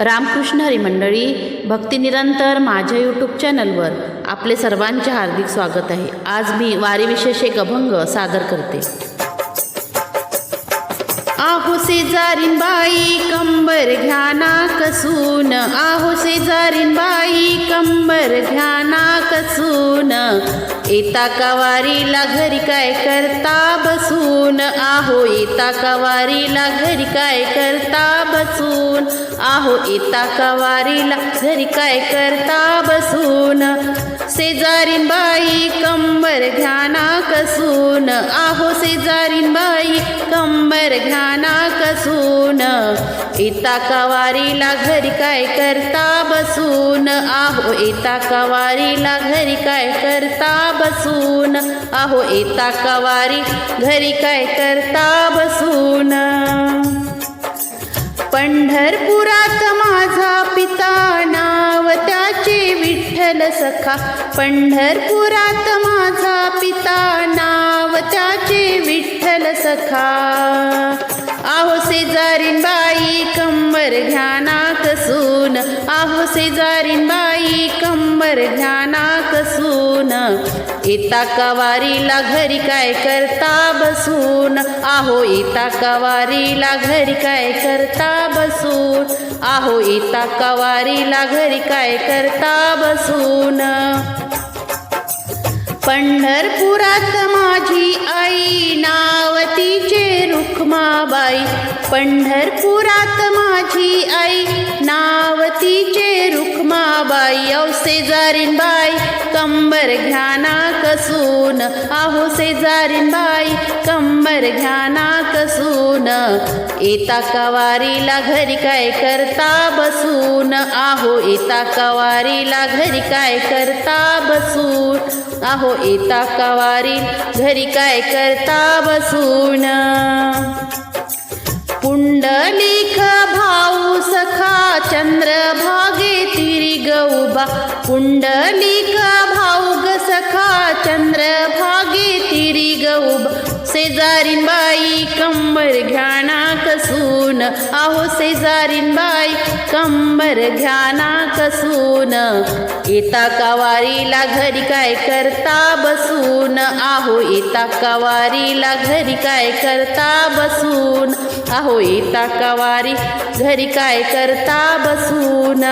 रामकृष्ण हरी मंडळी भक्तिनिरंतर माझ्या यूट्यूब चॅनलवर आपले सर्वांचे हार्दिक स्वागत आहे. आज मी वारीविशेष एक अभंग सादर करते. आहो शेजारीन बाई कंबर घ्याना कसून. आहो शेजारीन बाई कंबर घ्याना कसून. येता कवारीला घरी काय करता बसून? आहो येता कवारीला घरी काय करता बसून? आहो येता का वारीला घरी काय करता बसून? शेजारीन बाई कंबर घ्याना कसून? आहो शेजारीन बाई कंबर घ्याना कसून? येता का वारीला घरी काय करता बसून? आहो येता का वारीला घरी काय करता बसून? आहो येता का वारी घरी काय करता बसून? पंढरपुरात माझा पिता नाव त्याचे विठ्ठल सखा. पंढरपुरात माझा पिता नाव त्याचे विठ्ठल सखा. आहो शेजारीन बाई कंबर घ्या ना. आहो शेजारीन बाई कंबर ज्ञाना कसून येता कवारीला घरी काय करता बसून? आहो येता कवारीला घरी काय करता बसून? आहो येता कवारीला घरी काय करता बसून? पंढरपुरात माझी आई नावतीचे रुखमाबाई पंढरपुरात माझी आई नाव तिचे रुखमाबाई औ शेजारीन बाई कंबर घ्याना कसून. आहो शेजारीन बाई कंबर घ्याना कसून. येता कवारीला घरी काय करता बसून. आहो येता कवारीला घरी काय करता बसून. आहो येता कवारी घरी काय करता बसून. पुण्डलिक भा सखा चन्द्र तिरिगौबा पुण्डलिक पुण्डलीक भाग सखा चन्द्र तिरिगौबा शेजारीन बाई कंबर घ्याना कसून. आहो शेजारीन बाई कंबर घ्याना कसून. येता का घरी काय करता बसून? आहो येता का घरी काय करता बसून? आहो येता कावारी घरी काय करता बसून?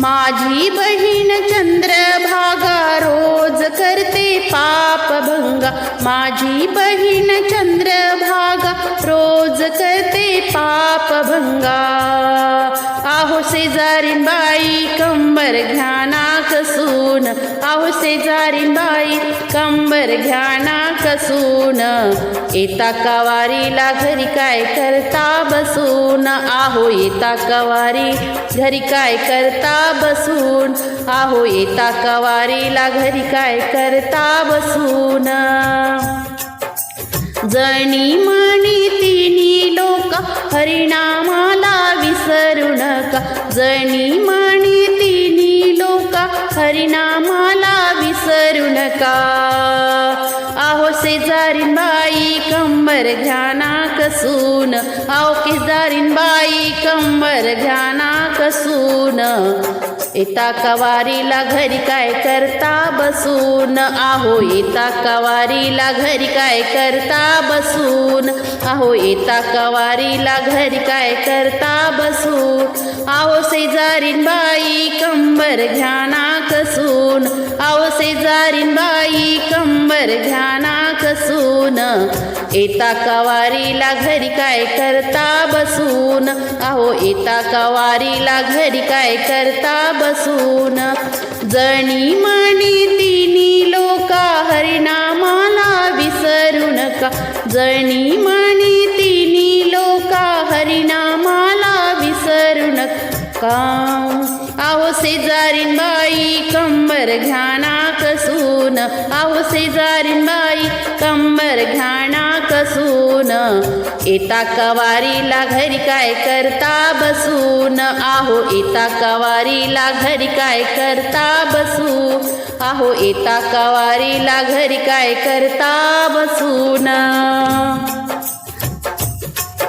माझी बहीण चंद्रभागा रोज करते पाप भंगा. माझी बहीण चंद्रभागा रोज करते पाप भंगा. आहो शेजारी बाई कंबर घ्याना कसून. आहो शेजारीन बाई कंबर घ्या ना कसून. येता कवारीला घरी काय करता बसून? आहो येता कवारी घरी काय करता बसून? आहो येता कवारीला घरी काय करता बसून? जणी म्हणी तिन्ही लोक हरिणामाला विसरू नका. जणी म्हणी नका हरिनामाला विसरू नका. आहो शेजारीन बाई कंबर घ्याना कसून. आहो केदारीन बाई कंबर घ्याना कसून. येता कवारीला घरी काय करता बसून. आहो येता कवारीला घरी काय करता बसून. आहो येता कवारीला घरी काय करता बसू? आहो शेजारीन बाई कंबर घ्याना कसून. आहो शेजारीन बाई कंबर घ्याना कसून. येता कवारीला घरी काय करता बसून? आहो येता कवारीला घरी काय करता बसून. जणी म्हणी तिनी लोका हरिनामाला विसरू नका. जणी म्हणी तिन्ही लोका हरिनामाला विसरू नका आहो शेजारीन बाई कंबर घ्या कसून. आहो शेजारीन बाई कंबर घ्या कसून. येता कवारीला घरी काय करता बसून. आहो येता कवारीला घरी काय करता बसू आहो येता कवारीला घरी काय करता बसून.